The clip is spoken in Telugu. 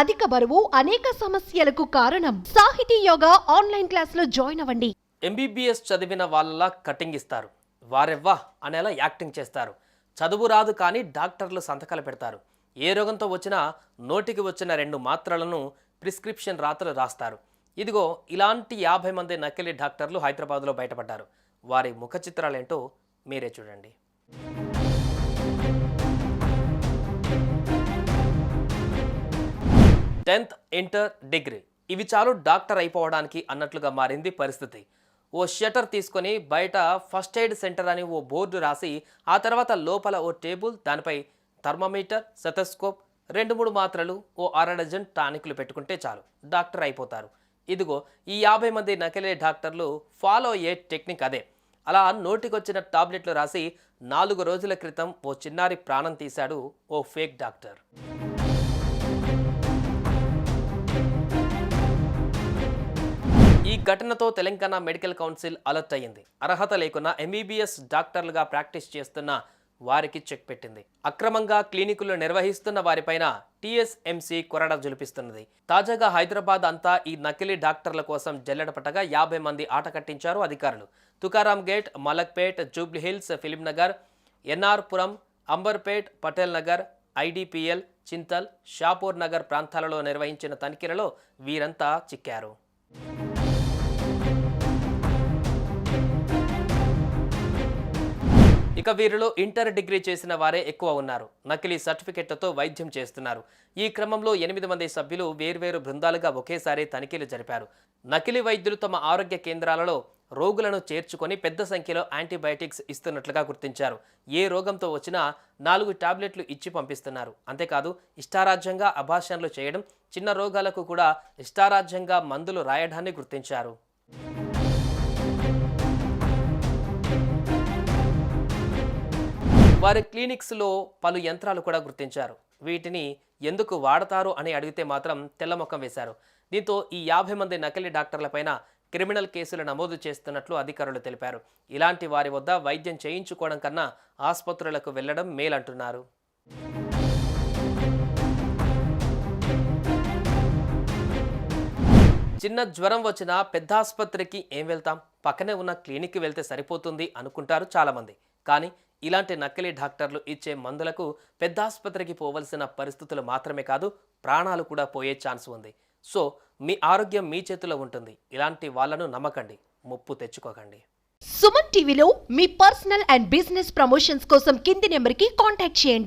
అధిక బరువు అనేక సమస్యలకు కారణం. సాహితీ యోగా ఆన్లైన్ క్లాసులో జాయిన్ అవ్వండి. ఎంబీబీఎస్ చదివిన వాళ్ళలా కటింగ్ ఇస్తారు. వారెవ్వా అనేలా యాక్టింగ్ చేస్తారు. చదువు రాదు కానీ డాక్టర్లు సంతకాలు పెడతారు. ఏ రోగంతో వచ్చినా నోటికి వచ్చిన రెండు మాత్రలను ప్రిస్క్రిప్షన్ రాతలు రాస్తారు. ఇదిగో ఇలాంటి యాభై మంది నకిలీ డాక్టర్లు హైదరాబాద్లో బయటపడ్డారు. వారి ముఖ చిత్రాలేంటో మీరే చూడండి. Tenth inter degree. ఇవి చాలు డాక్టర్ అయిపోవడానికి అన్నట్లుగా మారింది పరిస్థితి. ఓ షటర్ తీసుకొని బయట ఫస్ట్ ఎయిడ్ సెంటర్ అని ఓ బోర్డు రాసి ఆ తర్వాత లోపల ఓ టేబుల్ దానిపై థర్మమీటర్ సెతస్కోప్ రెండు మూడు మాత్రలు ఓ అరడజన్ టానిక్లు పెట్టుకుంటే చాలు. డాక్టర్ అయిపోతారు. ఇదిగో ఈ యాభై మంది నకిలే డాక్టర్లు ఫాలో అయ్యే టెక్నిక్ అదే. అలా నోటికొచ్చిన టాబ్లెట్లు రాసి నాలుగు రోజుల క్రితం ఓ చిన్నారి ప్రాణం తీశాడు ఓ ఫేక్ డాక్టర్. ఘటనతో తెలంగాణ మెడికల్ కౌన్సిల్ అలర్ట్ అయ్యింది. అర్హత లేకున్నా ఎంబీబీఎస్ డాక్టర్లుగా ప్రాక్టీస్ చేస్తున్న వారికి చెక్ పెట్టింది. అక్రమంగా క్లినికులు నిర్వహిస్తున్న వారిపైన టీఎస్ఎంసీ కొరడ జులిపిస్తున్నది. తాజాగా హైదరాబాద్ అంతా ఈ నకిలీ డాక్టర్ల కోసం జల్లెడపట్టగా యాభై మంది ఆట కట్టించారు అధికారులు. తుకారాం గేట్ మలక్పేట్ జూబ్లీహిల్స్ ఫిలింనగర్ ఎన్ఆర్పురం అంబర్పేట్ పటేల్ నగర్ ఐడిపిఎల్ చింతల్ షాపూర్ నగర్ ప్రాంతాలలో నిర్వహించిన తనిఖీలలో వీరంతా చిక్కారు. ఇక వీరిలో ఇంటర్ డిగ్రీ చేసిన వారే ఎక్కువ ఉన్నారు. నకిలీ సర్టిఫికెట్లతో వైద్యం చేస్తున్నారు. ఈ క్రమంలో ఎనిమిది మంది సభ్యులు వేర్వేరు బృందాలుగా ఒకేసారి తనిఖీలు జరిపారు. నకిలీ వైద్యులు తమ ఆరోగ్య కేంద్రాలలో రోగులను చేర్చుకొని పెద్ద సంఖ్యలో యాంటీబయాటిక్స్ ఇస్తున్నట్లుగా గుర్తించారు. ఏ రోగంతో వచ్చినా నాలుగు టాబ్లెట్లు ఇచ్చి పంపిస్తున్నారు. అంతేకాదు ఇష్టారాజ్యంగా అభాషణలు చేయడం చిన్న రోగాలకు కూడా ఇష్టారాజ్యంగా మందులు రాయడాన్ని గుర్తించారు. వారి క్లినిక్స్లో పలు యంత్రాలు కూడా గుర్తించారు. వీటిని ఎందుకు వాడతారు అని అడిగితే మాత్రం తెల్లముఖం వేశారు. దీంతో ఈ యాభై మంది నకిలీ డాక్టర్లపైన క్రిమినల్ కేసులు నమోదు చేస్తున్నట్లు అధికారులు తెలిపారు. ఇలాంటి వారి వద్ద వైద్యం చేయించుకోవడం కన్నా ఆసుపత్రులకు వెళ్ళడం మేలంటున్నారు. చిన్న జ్వరం వచ్చినా పెద్ద ఆసుపత్రికి ఏం వెళ్తాం? పక్కనే ఉన్న క్లినిక్కి వెళ్తే సరిపోతుంది అనుకుంటారు చాలామంది. కానీ ఇలాంటి నకిలీ డాక్టర్లు ఇచ్చే మందులకు పెద్ద ఆసుపత్రికి పోవలసిన పరిస్థితులు మాత్రమే కాదు ప్రాణాలు కూడా పోయే ఛాన్స్ ఉంది. సో మీ ఆరోగ్యం మీ చేతిలో ఉంటుంది. ఇలాంటి వాళ్ళను నమ్మకండి. ముప్పు తెచ్చుకోకండి. సుమన్ టీవీలో మీ పర్సనల్ అండ్ బిజినెస్ ప్రమోషన్స్ కోసం కింది నెంబర్కి కాంటాక్ట్ చేయండి.